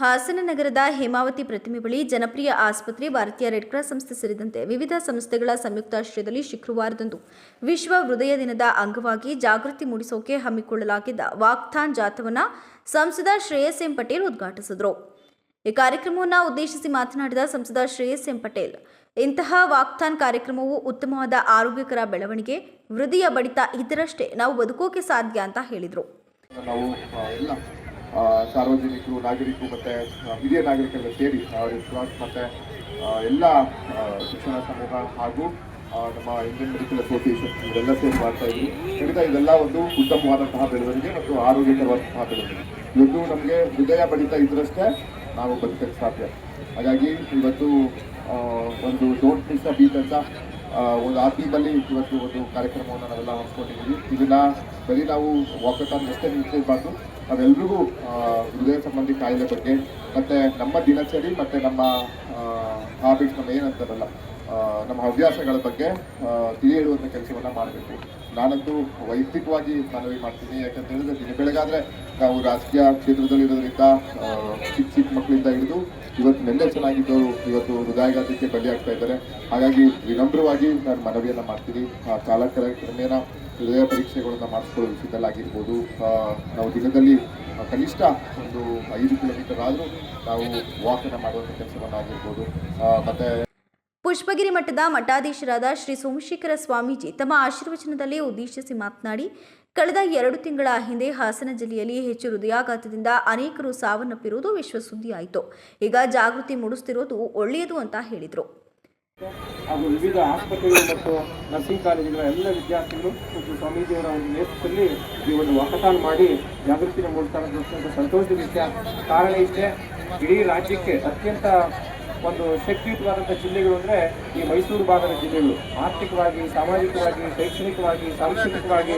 ಹಾಸನ ನಗರದ ಹೇಮಾವತಿ ಪ್ರತಿಮೆ ಬಳಿ ಜನಪ್ರಿಯ ಆಸ್ಪತ್ರೆ, ಭಾರತೀಯ ರೆಡ್ ಕ್ರಾಸ್ ಸಂಸ್ಥೆ ಸೇರಿದಂತೆ ವಿವಿಧ ಸಂಸ್ಥೆಗಳ ಸಂಯುಕ್ತಾಶ್ರಯದಲ್ಲಿ ಶುಕ್ರವಾರದಂದು ವಿಶ್ವ ಹೃದಯ ದಿನದ ಅಂಗವಾಗಿ ಜಾಗೃತಿ ಮೂಡಿಸೋಕೆ ಹಮ್ಮಿಕೊಳ್ಳಲಾಗಿದ್ದ ವಾಕ್ಥಾನ್ ಜಾಥವನ್ನು ಸಂಸದ ಶ್ರೇಯಸ್ ಎಂ ಪಟೇಲ್ ಉದ್ಘಾಟಿಸಿದರು. ಈ ಕಾರ್ಯಕ್ರಮವನ್ನು ಉದ್ದೇಶಿಸಿ ಮಾತನಾಡಿದ ಸಂಸದ ಶ್ರೇಯಸ್ ಎಂ ಪಟೇಲ್, ಇಂತಹ ವಾಕ್ಥಾನ್ ಕಾರ್ಯಕ್ರಮವು ಉತ್ತಮವಾದ ಆರೋಗ್ಯಕರ ಬೆಳವಣಿಗೆ, ವೃದ್ಧಿಯ ಬಡಿತ ಇದರಷ್ಟೇ ನಾವು ಬದುಕೋಕೆ ಸಾಧ್ಯ ಅಂತ ಹೇಳಿದರು. ಸಾರ್ವಜನಿಕರು, ನಾಗರಿಕರು ಮತ್ತು ಹಿರಿಯ ನಾಗರಿಕರೆಲ್ಲ ಸೇರಿ ಮತ್ತೆ ಎಲ್ಲ ಶಿಕ್ಷಣ ಸಮೂಹ ಹಾಗೂ ನಮ್ಮ ಇಂಡಿಯನ್ ಮೆಡಿಕಲ್ ಅಸೋಸಿಯೇಷನ್ ಇವರೆಲ್ಲ ಸೇರಿ ಮಾಡ್ತಾ ಇದ್ವಿ. ಖಂಡಿತ ಇದೆಲ್ಲ ಒಂದು ಉತ್ತಮವಾದಂತಹ ಬೆಳವಣಿಗೆ ಮತ್ತು ಆರೋಗ್ಯಕರವಾದಂತಹ ಬೆಳವಣಿಗೆ. ಇವತ್ತು ನಮಗೆ ಹೃದಯ ಬಡಿತ ಇದ್ರಷ್ಟೇ ನಾವು ಬದುಕಕ್ಕೆ ಸಾಧ್ಯ. ಹಾಗಾಗಿ ಇವತ್ತು ಒಂದು ಡೋಂಟ್ ಮಿಸ್ ಅ ಬೀಟ್ ಅಂತ ಒಂದು ಆ ಥೀಮಲ್ಲಿ ಇವತ್ತು ಒಂದು ಕಾರ್ಯಕ್ರಮವನ್ನು ನಾವೆಲ್ಲ ಹಮ್ಮಿಕೊಂಡಿದ್ದೀವಿ ಇದನ್ನು ಬರೀ ನಾವು ವಾಕಥಾನ್ ಅಷ್ಟೇ ನಿಲ್ಲಿಸಬಾರ್ದು ನಾವೆಲ್ರಿಗೂ ಆ, ಹೃದಯ ಸಂಬಂಧಿ ಕಾಯಿಲೆ ಬಗ್ಗೆ ಮತ್ತೆ ನಮ್ಮ ದಿನಚರಿ ಮತ್ತೆ ನಮ್ಮ ಹಾಬಿಟ್ಸ್ ನಮ್ಮ ಏನಂತಾರಲ್ಲ ನಮ್ಮ ಹವ್ಯಾಸಗಳ ಬಗ್ಗೆ ತಿಳಿ ಹೇಳುವಂಥ ಕೆಲಸವನ್ನ ಮಾಡಬೇಕು. ನಾನಂತೂ ವೈಯಕ್ತಿಕವಾಗಿ ಮನವಿ ಮಾಡ್ತೀನಿ. ಯಾಕಂತ ಹೇಳಿದ್ರೆ ದಿನ ಬೆಳಗಾದ್ರೆ ನಾವು ರಾಜಕೀಯ ಕ್ಷೇತ್ರದಲ್ಲಿರೋದ್ರಿಂದ ಚಿಕ್ಕ ಚಿಕ್ಕ ಮಕ್ಕಳಿಂದ ಹಿಡಿದು ನೆನ್ನೆ ಚೆನ್ನಾಗಿದ್ದವರು ಇವತ್ತು ಹೃದಯಾಘಾತಕ್ಕೆ ಬಲಿಯಾಗ್ತಾ ಇದ್ದಾರೆ. ಹಾಗಾಗಿ ವಿನಮ್ರವಾಗಿ ನಾನು ಮನವಿಯನ್ನು ಮಾಡ್ತೀನಿ. ಕಾಲ ಕ್ರಮೇಣ ಹೃದಯ ಪರೀಕ್ಷೆಗಳನ್ನು ಮಾಡಿಸ್ಕೊಳ್ಳೋ ವಿಷಯದಲ್ಲಾಗಿರ್ಬೋದು ನಾವು ದಿನದಲ್ಲಿ ಕನಿಷ್ಠ ಒಂದು ಐದು ಕಿಲೋಮೀಟರ್ ಆದರೂ ನಾವು ವಾಕನ್ನು ಮಾಡುವಂಥ ಕೆಲಸವನ್ನಾಗಿರ್ಬೋದು ಮತ್ತೆ ಪುಷ್ಪಗಿರಿ ಮಠದ ಮಠಾಧೀಶರಾದ ಶ್ರೀ ಸೋಮಶೇಖರ ಸ್ವಾಮೀಜಿ ತಮ್ಮ ಆಶೀರ್ವಚನದಲ್ಲಿ ಉದ್ದೇಶಿಸಿ ಮಾತನಾಡಿ ಕಳೆದ ಎರಡು ತಿಂಗಳ ಹಿಂದೆ ಹಾಸನ ಜಿಲ್ಲೆಯಲ್ಲಿ ಹೆಚ್ಚು ಹೃದಯಾಘಾತದಿಂದ ಅನೇಕರು ಸಾವನ್ನಪ್ಪಿರುವುದು ವಿಶ್ವಸುದ್ದಿಯಾಯಿತು. ಈಗ ಜಾಗೃತಿ ಮೂಡಿಸುತ್ತಿರುವುದು ಒಳ್ಳೆಯದು ಅಂತ ಹೇಳಿದರು. ಹಾಗೂ ವಿವಿಧ ಆಸ್ಪತ್ರೆಗಳು ಮತ್ತು ನರ್ಸಿಂಗ್ ಕಾಲೇಜುಗಳ ಎಲ್ಲ ವಿದ್ಯಾರ್ಥಿಗಳು ಮತ್ತು ಸ್ವಾಮೀಜಿಯವರ ಒಂದು ನೇತೃತ್ವದಲ್ಲಿ ಈ ಒಂದು ವಾಕಥಾನ್ ಮಾಡಿ ಜಾಗೃತಿನ ಮೂಡಿಸ್ತಾ ಇರೋದು ಸಂತೋಷದ ವಿಷಯ. ಕಾರಣ ಇಷ್ಟೇ, ಇಡೀ ರಾಜ್ಯಕ್ಕೆ ಅತ್ಯಂತ ಒಂದು ಶಕ್ತಿಯುತವಾದಂಥ ಜಿಲ್ಲೆಗಳು ಅಂದರೆ ಈ ಮೈಸೂರು ಭಾಗದ ಜಿಲ್ಲೆಗಳು. ಆರ್ಥಿಕವಾಗಿ, ಸಾಮಾಜಿಕವಾಗಿ, ಶೈಕ್ಷಣಿಕವಾಗಿ, ಸಾಂಸ್ಕೃತಿಕವಾಗಿ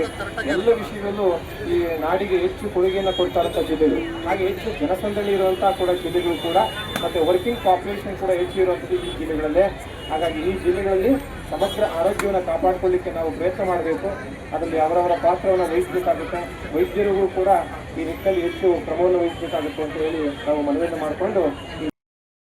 ಎಲ್ಲ ವಿಷಯದಲ್ಲೂ ಈ ನಾಡಿಗೆ ಹೆಚ್ಚು ಕೊಡುಗೆಯನ್ನು ಕೊಡ್ತಾ ಇರುವಂಥ ಜಿಲ್ಲೆಗಳು. ಹಾಗೆ ಹೆಚ್ಚು ಜನಸಂದಣಿ ಇರುವಂಥ ಕೂಡ ಜಿಲ್ಲೆಗಳು ಕೂಡ, ಮತ್ತು ವರ್ಕಿಂಗ್ ಪಾಪ್ಯುಲೇಷನ್ ಕೂಡ ಹೆಚ್ಚು ಇರುವಂಥದ್ದು ಈ ಜಿಲ್ಲೆಗಳಲ್ಲೇ. ಹಾಗಾಗಿ ಈ ಜಿಲ್ಲೆಗಳಲ್ಲಿ ಸಮಗ್ರ ಆರೋಗ್ಯವನ್ನು ಕಾಪಾಡಿಕೊಳ್ಳಿಕ್ಕೆ ನಾವು ಪ್ರಯತ್ನ ಮಾಡಬೇಕು. ಅದರಲ್ಲಿ ಅವರವರ ಪಾತ್ರವನ್ನು ವಹಿಸಬೇಕಾಗುತ್ತೆ. ವೈದ್ಯರಿಗೂ ಕೂಡ ಈ ನಿಟ್ಟಿನಲ್ಲಿ ಹೆಚ್ಚು ಕ್ರಮವನ್ನು ವಹಿಸಬೇಕಾಗುತ್ತೆ ಅಂತ ಹೇಳಿ ನಾವು ಮನವಿಯನ್ನು ಮಾಡಿಕೊಂಡು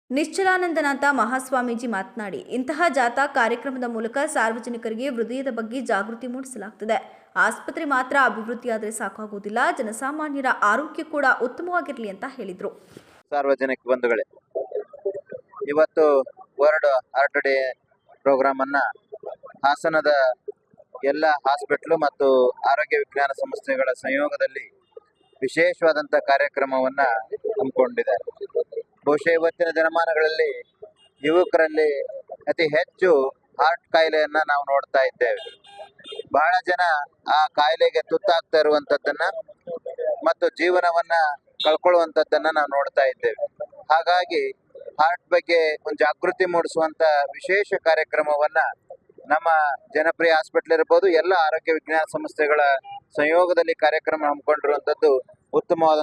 ನಿಶ್ಚಲಾನಂದನಾಥ ಮಹಾಸ್ವಾಮೀಜಿ ಮಾತನಾಡಿ, ಇಂತಹ ಜಾಥಾ ಕಾರ್ಯಕ್ರಮದ ಮೂಲಕ ಸಾರ್ವಜನಿಕರಿಗೆ ಹೃದಯದ ಬಗ್ಗೆ ಜಾಗೃತಿ ಮೂಡಿಸಲಾಗುತ್ತದೆ ಆಸ್ಪತ್ರೆ ಮಾತ್ರ ಅಭಿವೃದ್ಧಿಯಾದರೆ ಸಾಕಾಗುವುದಿಲ್ಲ ಜನಸಾಮಾನ್ಯರ ಆರೋಗ್ಯ ಕೂಡ ಉತ್ತಮವಾಗಿರಲಿ ಅಂತ ಹೇಳಿದರು. ಸಾರ್ವಜನಿಕ ಬಂಧುಗಳೇ, ಇವತ್ತು ವರ್ಲ್ಡ್ ಹಾರ್ಟ್ ಡೇ ಪ್ರೋಗ್ರಾಮ್ ಅನ್ನ ಹಾಸನದ ಎಲ್ಲ ಹಾಸ್ಪಿಟ್ಲು ಮತ್ತು ಆರೋಗ್ಯ ವಿಜ್ಞಾನ ಸಂಸ್ಥೆಗಳ ಸಂಯೋಗದಲ್ಲಿ ವಿಶೇಷವಾದಂತಹ ಕಾರ್ಯಕ್ರಮವನ್ನ ಹಮ್ಮಿಕೊಂಡಿದೆ. ಬಹುಶಃ ಇವತ್ತಿನ ದಿನಮಾನಗಳಲ್ಲಿ ಯುವಕರಲ್ಲಿ ಅತಿ ಹೆಚ್ಚು ಹಾರ್ಟ್ ಕಾಯಿಲೆಯನ್ನ ನಾವು ನೋಡ್ತಾ ಇದ್ದೇವೆ. ಬಹಳ ಜನ ಆ ಕಾಯಿಲೆಗೆ ತುತ್ತಾಗ್ತಾ ಇರುವಂತದ್ದನ್ನ ಮತ್ತು ಜೀವನವನ್ನ ಕಳ್ಕೊಳ್ಳುವಂತದ್ದನ್ನ ನಾವು ನೋಡ್ತಾ ಇದ್ದೇವೆ. ಹಾಗಾಗಿ ಹಾರ್ಟ್ ಬಗ್ಗೆ ಒಂದು ಜಾಗೃತಿ ಮೂಡಿಸುವಂತ ವಿಶೇಷ ಕಾರ್ಯಕ್ರಮವನ್ನ ನಮ್ಮ ಜನಪ್ರಿಯ ಹಾಸ್ಪಿಟಲ್ ಇರ್ಬೋದು, ಎಲ್ಲ ಆರೋಗ್ಯ ವಿಜ್ಞಾನ ಸಂಸ್ಥೆಗಳ ಸಂಯೋಗದಲ್ಲಿ ಕಾರ್ಯಕ್ರಮ ಹಮ್ಮಿಕೊಂಡಿರುವಂತದ್ದು ಉತ್ತಮವಾದ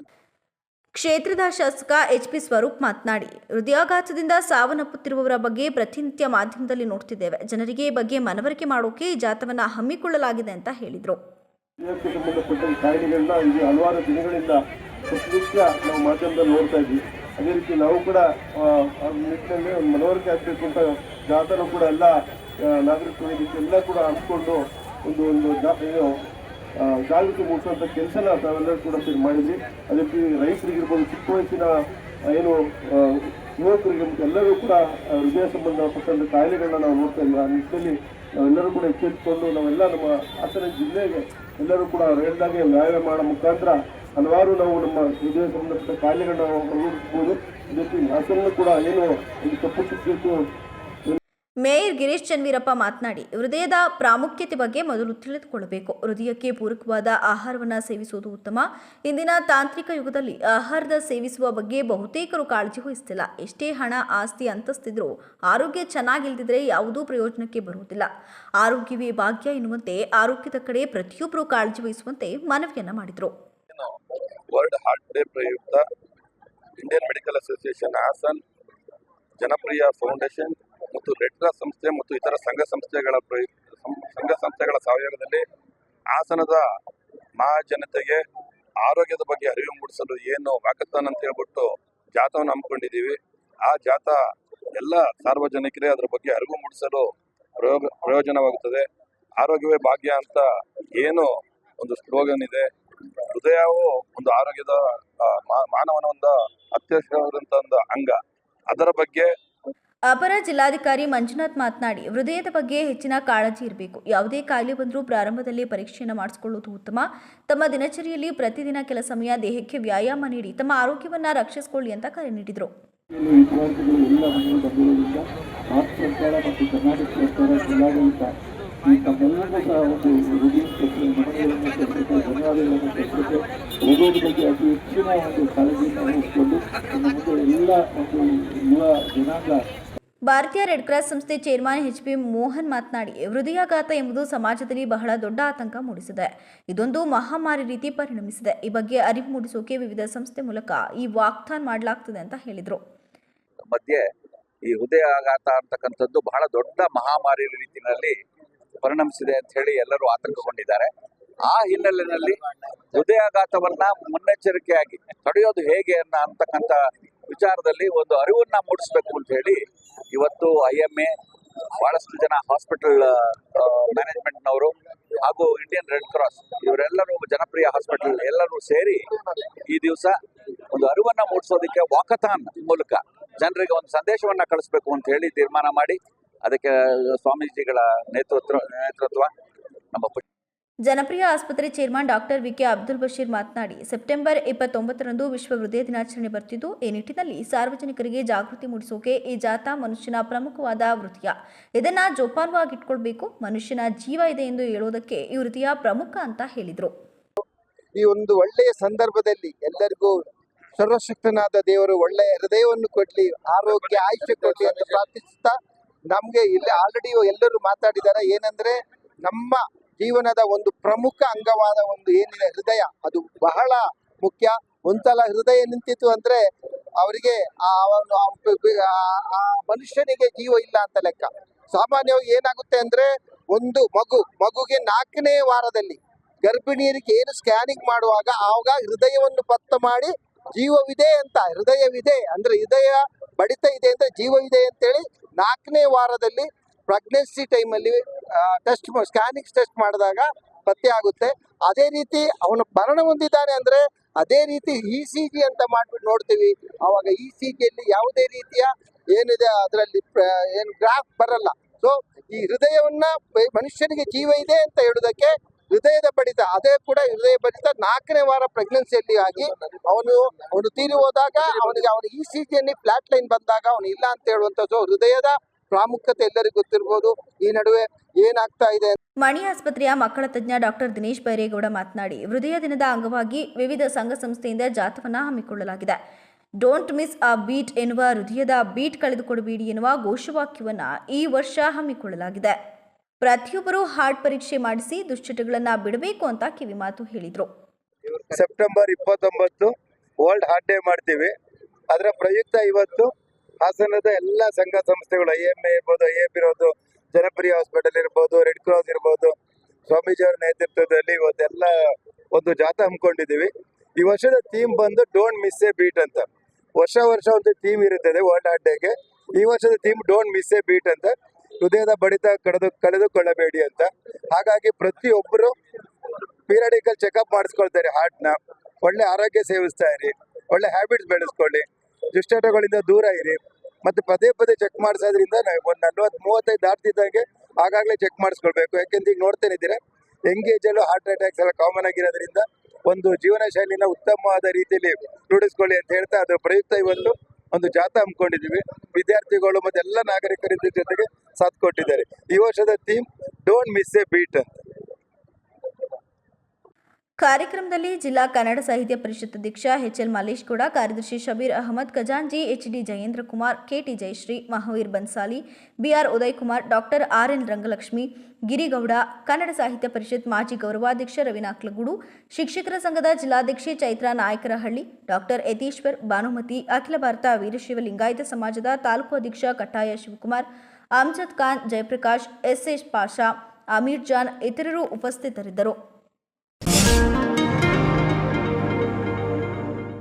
ಕ್ಷೇತ್ರದ ಶಾಸಕ ಎಚ್ ಪಿ ಸ್ವರೂಪ್ ಮಾತನಾಡಿ, ಹೃದಯಾಘಾತದಿಂದ ಸಾವನ್ನಪ್ಪುತ್ತಿರುವವರ ಬಗ್ಗೆ ಪ್ರತಿನಿತ್ಯ ಮಾಧ್ಯಮದಲ್ಲಿ ನೋಡ್ತಿದ್ದೇವೆ. ಜನರಿಗೆ ಬಗ್ಗೆ ಮನವರಿಕೆ ಮಾಡೋಕೆ ಈ ಜಾಥವನ್ನು ಹಮ್ಮಿಕೊಳ್ಳಲಾಗಿದೆ ಅಂತ ಹೇಳಿದರು. ಕಾಯಿಲೆಗಳನ್ನ ಹಲವಾರು ದಿನಗಳಿಂದ ಪ್ರತಿನಿತ್ಯ ನಾವು ಮಾಧ್ಯಮದಲ್ಲಿ ನೋಡ್ತಾ ಇದ್ವಿ. ಅದೇ ರೀತಿ ನಾವು ಕೂಡ ನಿಟ್ಟಿನಲ್ಲಿ ಒಂದು ಮನವರಿಕೆ ಆಗಬೇಕು ಅಂತ ಜಾಥಾನು ಕೂಡ ಎಲ್ಲ ನಾಗರಿಕರು ಎಲ್ಲ ಕೂಡ ಅನ್ಕೊಂಡು ಒಂದು ಒಂದು ಜಾಗೃತಿ ಮೂಡಿಸುವಂಥ ಕೆಲಸನ ತಾವೆಲ್ಲರೂ ಕೂಡ ಮಾಡಿದ್ವಿ ಅದಕ್ಕೆ ರೀತಿ ರೈತರಿಗಿರ್ಬೋದು, ಚಿಕ್ಕ ವಯಸ್ಸಿನ ಏನು ಯುವಕರಿಗೆ ಎಲ್ಲರೂ ಕೂಡ ಹೃದಯ ಸಂಬಂಧಪಟ್ಟಂಥ ಕಾಯಿಲೆಗಳನ್ನ ನಾವು ನೋಡ್ತಾ ಇಲ್ಲ ಆ ನಿಟ್ಟಿನಲ್ಲಿ ನಾವೆಲ್ಲರೂ ಕೂಡ ಎಚ್ಚೆತ್ತುಕೊಂಡು ನಾವೆಲ್ಲ ನಮ್ಮ ಹಾಸನ ಜಿಲ್ಲೆಗೆ ಎಲ್ಲರೂ ಕೂಡ ರೈಲ್ದಾಗೆ ವ್ಯಾಯಾಮ ಮಾಡೋ ಮುಖಾಂತರ ಹಲವಾರು ನಾವು ನಮ್ಮ ಹೃದಯ ಸಂಬಂಧಪಟ್ಟ ಕಾಯಿಲೆಗಳನ್ನ ನಾವು ಇದಕ್ಕೆ ಹಾಸನ ಕೂಡ ಏನು ಕಪ್ಪು ಚುಕ್ಕಿತ್ತು ಮೇಯರ್ ಗಿರೀಶ್ ಚನ್ವೀರಪ್ಪ ಮಾತನಾಡಿ, ಹೃದಯದ ಪ್ರಾಮುಖ್ಯತೆ ಬಗ್ಗೆ ಮೊದಲು ತಿಳಿದುಕೊಳ್ಳಬೇಕು. ಹೃದಯಕ್ಕೆ ಪೂರಕವಾದ ಆಹಾರವನ್ನು ಸೇವಿಸುವುದು ಉತ್ತಮ. ಇಂದಿನ ತಾಂತ್ರಿಕ ಯುಗದಲ್ಲಿ ಆಹಾರದ ಸೇವಿಸುವ ಬಗ್ಗೆ ಬಹುತೇಕರು ಕಾಳಜಿ ವಹಿಸ್ತಿಲ್ಲ. ಎಷ್ಟೇ ಹಣ, ಆಸ್ತಿ, ಅಂತಸ್ತಿದ್ರೂ ಆರೋಗ್ಯ ಚೆನ್ನಾಗಿಲ್ದಿದ್ರೆ ಯಾವುದೂ ಪ್ರಯೋಜನಕ್ಕೆ ಬರುವುದಿಲ್ಲ. ಆರೋಗ್ಯವೇ ಭಾಗ್ಯ ಎನ್ನುವಂತೆ ಆರೋಗ್ಯದ ಕಡೆ ಪ್ರತಿಯೊಬ್ಬರು ಕಾಳಜಿ ವಹಿಸುವಂತೆ ಮನವಿಯನ್ನ ಮಾಡಿದರು. ಇಂಡಿಯನ್ ಮೆಡಿಕಲ್ ಅಸೋಸಿಯೇಷನ್, ಹಾಸನ್ ಜನಪ್ರಿಯ ಫೌಂಡೇಶನ್ ಮತ್ತು ರೆಡ್ ಕ್ರಾಸ್ ಸಂಸ್ಥೆ ಮತ್ತು ಇತರ ಸಂಘ ಸಂಸ್ಥೆಗಳ ಸಂಘ ಸಂಸ್ಥೆಗಳ ಸಹಯೋಗದಲ್ಲಿ ಹಾಸನದ ಮಹಾಜನತೆಗೆ ಆರೋಗ್ಯದ ಬಗ್ಗೆ ಅರಿವು ಮೂಡಿಸಲು ಏನು ವಾಕಥಾನ್ ಅಂತ ಹೇಳ್ಬಿಟ್ಟು ಜಾಥವನ್ನು ಹಮ್ಮಿಕೊಂಡಿದ್ದೀವಿ. ಆ ಜಾಥಾ ಎಲ್ಲ ಸಾರ್ವಜನಿಕರೇ ಅದರ ಬಗ್ಗೆ ಅರಿವು ಮೂಡಿಸಲು ಪ್ರಯೋಗ, ಪ್ರಯೋಜನವಾಗುತ್ತದೆ. ಆರೋಗ್ಯವೇ ಭಾಗ್ಯ ಅಂತ ಏನು ಒಂದು ಸ್ಲೋಗನ್ ಇದೆ. ಹೃದಯವು ಒಂದು ಆರೋಗ್ಯದ ಮಾನವನ ಒಂದು ಅತ್ಯವಶ್ಯವಾದಂಥ ಒಂದು ಅಂಗ. ಅದರ ಬಗ್ಗೆ ಅಪರ ಜಿಲ್ಲಾಧಿಕಾರಿ ಮಂಜುನಾಥ್ ಮಾತನಾಡಿ, ಹೃದಯದ ಬಗ್ಗೆ ಹೆಚ್ಚಿನ ಕಾಳಜಿ ಇರಬೇಕು. ಯಾವುದೇ ಕಾಯಿಲೆ ಬಂದರೂ ಪ್ರಾರಂಭದಲ್ಲಿ ಪರೀಕ್ಷೆಯನ್ನು ಮಾಡಿಸಿಕೊಳ್ಳುವುದು ಉತ್ತಮ. ತಮ್ಮ ದಿನಚರಿಯಲ್ಲಿ ಪ್ರತಿದಿನ ಕೆಲ ಸಮಯ ದೇಹಕ್ಕೆ ವ್ಯಾಯಾಮ ನೀಡಿ, ತಮ್ಮ ಆರೋಗ್ಯವನ್ನು ರಕ್ಷಿಸಿಕೊಳ್ಳಿ ಅಂತ ಕರೆ ನೀಡಿದರು. ಎಲ್ಲ ಒಂದು ಯುವ ಜನಾಂಗ ಭಾರತೀಯ ರೆಡ್ ಕ್ರಾಸ್ ಸಂಸ್ಥೆ ಚೇರ್ಮನ್ ಎಚ್ ಪಿ ಮೋಹನ್ ಮಾತನಾಡಿ, ಹೃದಯಾಘಾತ ಎಂಬುದು ಸಮಾಜದಲ್ಲಿ ಬಹಳ ದೊಡ್ಡ ಆತಂಕ ಮೂಡಿಸಿದೆ. ಇದೊಂದು ಮಹಾಮಾರಿ ರೀತಿ ಪರಿಣಮಿಸಿದೆ. ಈ ಬಗ್ಗೆ ಅರಿವು ಮೂಡಿಸೋಕೆ ವಿವಿಧ ಸಂಸ್ಥೆ ಮೂಲಕ ಈ ವಾಕ್ಥಾನ್ ಮಾಡಲಾಗ್ತದೆ ಅಂತ ಹೇಳಿದರು. ಮಧ್ಯೆ ಈ ಹೃದಯಾಘಾತ ಅಂತಕ್ಕಂಥದ್ದು ಬಹಳ ದೊಡ್ಡ ಮಹಾಮಾರಿ ರೀತಿಯಲ್ಲಿ ಪರಿಣಮಿಸಿದೆ ಅಂತ ಹೇಳಿ ಎಲ್ಲರೂ ಆತಂಕಗೊಂಡಿದ್ದಾರೆ. ಆ ಹಿನ್ನೆಲೆಯಲ್ಲಿ ಹೃದಯಾಘಾತವನ್ನ ಮುನ್ನೆಚ್ಚರಿಕೆಯಾಗಿ ತಡೆಯೋದು ಹೇಗೆ ಅನ್ನ ಅಂತಕ್ಕಂಥ ವಿಚಾರದಲ್ಲಿ ಒಂದು ಅರಿವನ್ನ ಮೂಡಿಸಬೇಕು ಅಂತ ಹೇಳಿ ಇವತ್ತು ಐ ಎಂ ಎ ಬಹಳಷ್ಟು ಜನ ಹಾಸ್ಪಿಟಲ್ ಮ್ಯಾನೇಜ್ಮೆಂಟ್ನವರು ಹಾಗೂ ಇಂಡಿಯನ್ ರೆಡ್ ಕ್ರಾಸ್ ಇವರೆಲ್ಲರೂ ಜನಪ್ರಿಯ ಹಾಸ್ಪಿಟಲ್ ಎಲ್ಲರೂ ಸೇರಿ ಈ ದಿವಸ ಒಂದು ಅರಿವನ್ನು ಮೂಡಿಸೋದಕ್ಕೆ ವಾಕಥಾನ್ ಮೂಲಕ ಜನರಿಗೆ ಒಂದು ಸಂದೇಶವನ್ನ ಕಳಿಸ್ಬೇಕು ಅಂತ ಹೇಳಿ ತೀರ್ಮಾನ ಮಾಡಿ. ಅದಕ್ಕೆ ಸ್ವಾಮೀಜಿಗಳ ನೇತೃತ್ವ ನೇತೃತ್ವ ನಮ್ಮ ಜನಪ್ರಿಯ ಆಸ್ಪತ್ರೆ chairman doctor V K Abdul Basheer ಮಾತನಾಡಿ, ಸೆಪ್ಟೆಂಬರ್ ಇಪ್ಪತ್ತೊಂಬತ್ತರಂದು ವಿಶ್ವ ಹೃದಯ ದಿನಾಚರಣೆ ಬರ್ತಿದ್ದು, ಈ ನಿಟ್ಟಿನಲ್ಲಿ ಸಾರ್ವಜನಿಕರಿಗೆ ಜಾಗೃತಿ ಮೂಡಿಸೋಕೆ ಈ ಜಾಥಾ ಮನುಷ್ಯನ ಪ್ರಮುಖವಾದ ವೃತ್ತಿಯ. ಇದನ್ನ ಜೋಪಾನವಾಗಿ ಇಟ್ಕೊಳ್ಬೇಕು, ಮನುಷ್ಯನ ಜೀವ ಇದೆ ಎಂದು ಹೇಳೋದಕ್ಕೆ ಈ ವೃತ್ತಿಯ ಪ್ರಮುಖ ಅಂತ ಹೇಳಿದರು. ಈ ಒಂದು ಒಳ್ಳೆಯ ಸಂದರ್ಭದಲ್ಲಿ ಎಲ್ಲರಿಗೂ ಸರ್ವಶಕ್ತನಾದ ದೇವರು ಒಳ್ಳೆಯ ಹೃದಯವನ್ನು ಕೊಡ್ಲಿ, ಆರೋಗ್ಯ, ಆಯುಷ್ಯ ಕೊಡ್ಲಿ ಅಂತ ಪ್ರಾರ್ಥಿಸುತ್ತಾ ನಮ್ಗೆ ಇಲ್ಲಿ ಆಲ್ರೆಡಿ ಎಲ್ಲರೂ ಮಾತಾಡಿದ್ದಾರೆ. ಏನಂದ್ರೆ, ನಮ್ಮ ಜೀವನದ ಒಂದು ಪ್ರಮುಖ ಅಂಗವಾದ ಒಂದು ಏನಿದೆ ಹೃದಯ, ಅದು ಬಹಳ ಮುಖ್ಯ. ಒಂದ್ಸಲ ಹೃದಯ ನಿಂತಿತ್ತು ಅಂದ್ರೆ ಅವರಿಗೆ ಆ ಒಂದು ಆ ಮನುಷ್ಯನಿಗೆ ಜೀವ ಇಲ್ಲ ಅಂತ ಲೆಕ್ಕ. ಸಾಮಾನ್ಯವಾಗಿ ಏನಾಗುತ್ತೆ ಅಂದ್ರೆ ಒಂದು ಮಗು, ಮಗುಗೆ ನಾಲ್ಕನೇ ವಾರದಲ್ಲಿ ಗರ್ಭಿಣಿಯರಿಗೆ ಏನು ಸ್ಕ್ಯಾನಿಂಗ್ ಮಾಡುವಾಗ ಆವಾಗ ಹೃದಯವನ್ನು ಪತ್ತ ಮಾಡಿ ಜೀವವಿದೆ ಅಂತ, ಹೃದಯವಿದೆ ಅಂದ್ರೆ ಹೃದಯ ಬಡಿತ ಇದೆ ಅಂತ ಜೀವವಿದೆ ಅಂತೇಳಿ ನಾಲ್ಕನೇ ವಾರದಲ್ಲಿ ಪ್ರೆಗ್ನೆನ್ಸಿ ಟೈಮಲ್ಲಿ ಟೆಸ್ಟ್ ಸ್ಕ್ಯಾನಿಂಗ್ ಟೆಸ್ಟ್ ಮಾಡಿದಾಗ ಪತ್ತೆ ಆಗುತ್ತೆ. ಅದೇ ರೀತಿ ಅವನು ಮರಣ ಹೊಂದಿದ್ದಾನೆ ಅಂದ್ರೆ ಅದೇ ರೀತಿ ಇ ಸಿ ಜಿ ಅಂತ ಮಾಡ್ಬಿಟ್ಟು ನೋಡ್ತೀವಿ. ಅವಾಗ ಇ ಸಿ ಜಿಯಲ್ಲಿ ಯಾವುದೇ ರೀತಿಯ ಏನಿದೆ ಅದರಲ್ಲಿ ಏನು ಗ್ರಾಫ್ ಬರಲ್ಲ. ಸೊ ಈ ಹೃದಯವನ್ನ ಮನುಷ್ಯನಿಗೆ ಜೀವ ಇದೆ ಅಂತ ಹೇಳೋದಕ್ಕೆ ಹೃದಯದ ಬಡಿತ, ಅದೇ ಕೂಡ ಹೃದಯ ಬಡಿತ ನಾಲ್ಕನೇ ವಾರ ಪ್ರೆಗ್ನೆನ್ಸಿಯಲ್ಲಿ ಆಗಿ ಅವನು ಅವನು ತೀರಿ ಹೋದಾಗ ಅವನಿಗೆ, ಅವನ ಇ ಸಿ ಜಿಯಲ್ಲಿ ಫ್ಲಾಟ್ ಲೈನ್ ಬಂದಾಗ ಅವನು ಇಲ್ಲ ಅಂತ ಹೇಳುವಂಥದ್ದು ಹೃದಯದ ಪ್ರಾಮುಖ್ಯತೆ ಎಲ್ಲರಿಗೂ ಗೊತ್ತಿರ್ಬೋದು. ಈ ನಡುವೆ ಏನಾಗ್ತಾ ಇದೆ ಮಣಿ ಆಸ್ಪತ್ರೆಯ ಮಕ್ಕಳ ತಜ್ಞ ಡಾಕ್ಟರ್ ದಿನೇಶ್ ಬೈರೇಗೌಡ ಮಾತನಾಡಿ ಹೃದಯ ದಿನದ ಅಂಗವಾಗಿ ವಿವಿಧ ಸಂಘ ಸಂಸ್ಥೆಯಿಂದ ಜಾಥವನ್ನು ಹಮ್ಮಿಕೊಳ್ಳಲಾಗಿದೆ. ಡೋಂಟ್ ಮಿಸ್ ಅ ಬೀಟ್ ಎನ್ನುವ ಹೃದಯದ ಬೀಟ್ ಕಳೆದುಕೊಡಬೇಡಿ ಎನ್ನುವ ಘೋಷವಾಕ್ಯವನ್ನ ಈ ವರ್ಷ ಹಮ್ಮಿಕೊಳ್ಳಲಾಗಿದೆ. ಪ್ರತಿಯೊಬ್ಬರೂ ಹಾರ್ಟ್ ಪರೀಕ್ಷೆ ಮಾಡಿಸಿ ದುಶ್ಚಟಗಳನ್ನ ಬಿಡಬೇಕು ಅಂತ ಕಿವಿಮಾತು ಹೇಳಿದರು. ಸೆಪ್ಟೆಂಬರ್ ಇಪ್ಪತ್ತೊಂಬತ್ತು ವರ್ಲ್ಡ್ ಹಾರ್ಟ್ ಡೇ ಮಾಡ್ತೀವಿ. ಅದರ ಪ್ರಯುಕ್ತ ಇವತ್ತು ಹಾಸನದ ಎಲ್ಲ ಸಂಘ ಸಂಸ್ಥೆಗಳು ಐ ಎಂ ಎ ಇರ್ಬೋದು ಐ ಎಫ್ ಇರ್ಬೋದು ಜನಪ್ರಿಯ ಹಾಸ್ಪಿಟಲ್ ಇರ್ಬೋದು ರೆಡ್ ಕ್ರಾಸ್ ಇರ್ಬೋದು ಸ್ವಾಮೀಜಿಯವರ ನೇತೃತ್ವದಲ್ಲಿ ಇವತ್ತೆಲ್ಲ ಒಂದು ಜಾಥಾ ಹಮ್ಮಿಕೊಂಡಿದ್ದೀವಿ. ಈ ವರ್ಷದ ಥೀಮ್ ಬಂದು ಡೋಂಟ್ ಮಿಸ್ ಎ ಬೀಟ್ ಅಂತ. ವರ್ಷ ವರ್ಷ ಒಂದು ಥೀಮ್ ಇರುತ್ತದೆ ವರ್ಲ್ಡ್ ಆರ್ಟ್ ಡೇಗೆ ಈ ವರ್ಷದ theme don't miss a beat ಅಂತ. ಹೃದಯದ ಬಡಿತ ಕಳೆದು ಕಳೆದುಕೊಳ್ಳಬೇಡಿ ಅಂತ. ಹಾಗಾಗಿ ಪ್ರತಿಯೊಬ್ಬರು ಪೀರಿಯಡಿಕಲ್ ಚೆಕಪ್ ಮಾಡಿಸ್ಕೊಳ್ತಾರೆ ಹಾರ್ಟ್ನ ಒಳ್ಳೆ ಆರೋಗ್ಯ ಸೇವಿಸ್ತಾ ಇರಿ. ಒಳ್ಳೆ ಹ್ಯಾಬಿಟ್ಸ್ ಬೆಳೆಸ್ಕೊಳ್ಳಿ. ದುಶ್ಚಟಗಳಿಂದ ದೂರ ಇರಿ. ಮತ್ತೆ ಪದೇ ಪದೇ ಚೆಕ್ ಮಾಡಿಸೋದ್ರಿಂದ ಒಂದು ನಲ್ವತ್ತು, ಮೂವತ್ತೈದು ದಾಟ್ತಿದ್ದಂಗೆ ಆಗಾಗಲೇ ಚೆಕ್ ಮಾಡಿಸ್ಕೊಳ್ಬೇಕು. ಯಾಕೆಂದ್ರೆ ಈಗ ನೋಡ್ತೇನೆ ಇದ್ದೀರಾ ಯಂಗ್ ಏಜಲ್ಲೂ ಹಾರ್ಟ್ ಅಟ್ಯಾಕ್ಸ್ ಎಲ್ಲ ಕಾಮನ್ ಆಗಿರೋದ್ರಿಂದ ಒಂದು ಜೀವನ ಶೈಲಿನ ಉತ್ತಮವಾದ ರೀತಿಯಲ್ಲಿ ರೂಢಿಸ್ಕೊಳ್ಳಿ ಅಂತ ಹೇಳ್ತಾ ಅದರ ಪ್ರಯುಕ್ತ ಇವತ್ತು ಒಂದು ಜಾಥಾ ಹಮ್ಮಿಕೊಂಡಿದ್ದೀವಿ. ವಿದ್ಯಾರ್ಥಿಗಳು ಮತ್ತೆ ಎಲ್ಲ ನಾಗರಿಕರ ಜೊತೆಗೆ ಸಾಥ್ ಕೊಟ್ಟಿದ್ದಾರೆ. ಈ ವರ್ಷದ theme don't miss a beat ಅಂತ ಕಾರ್ಯಕ್ರಮದಲ್ಲಿ ಜಿಲ್ಲಾ ಕನ್ನಡ ಸಾಹಿತ್ಯ ಪರಿಷತ್ ಅಧ್ಯಕ್ಷ ಎಚ್ ಎಲ್ ಮಲ್ಲೇಶ್ ಕೂಡ ಕಾರ್ಯದರ್ಶಿ Shabir Ahmed ಖಜಾಂಜಿ H D Jayendra Kumar K T Jayashree, Mahaveer Bansali, B R Uday Kumar doctor R N Rangalakshmi, Girigowda, Kannada Sahitya Parishat ಮಾಜಿ ಗೌರವಾಧ್ಯಕ್ಷ ರವಿನಾಕ್ಲಗೂಡು ಶಿಕ್ಷಕರ ಸಂಘದ ಜಿಲ್ಲಾಧ್ಯಕ್ಷೆ ಚೈತ್ರಾ ನಾಯಕರಹಳ್ಳಿ, ಡಾಕ್ಟರ್ ಯತೀಶ್ವರ್ ಭಾನುಮತಿ, ಅಖಿಲ ಭಾರತ ವೀರಶಿವ ಲಿಂಗಾಯತ ಸಮಾಜದ ತಾಲೂಕು ಅಧ್ಯಕ್ಷ Kattaya Shivakumar Amjad Khan Jayaprakash S S Pasha, Ameer John, ಇತರರು ಉಪಸ್ಥಿತರಿದ್ದರು.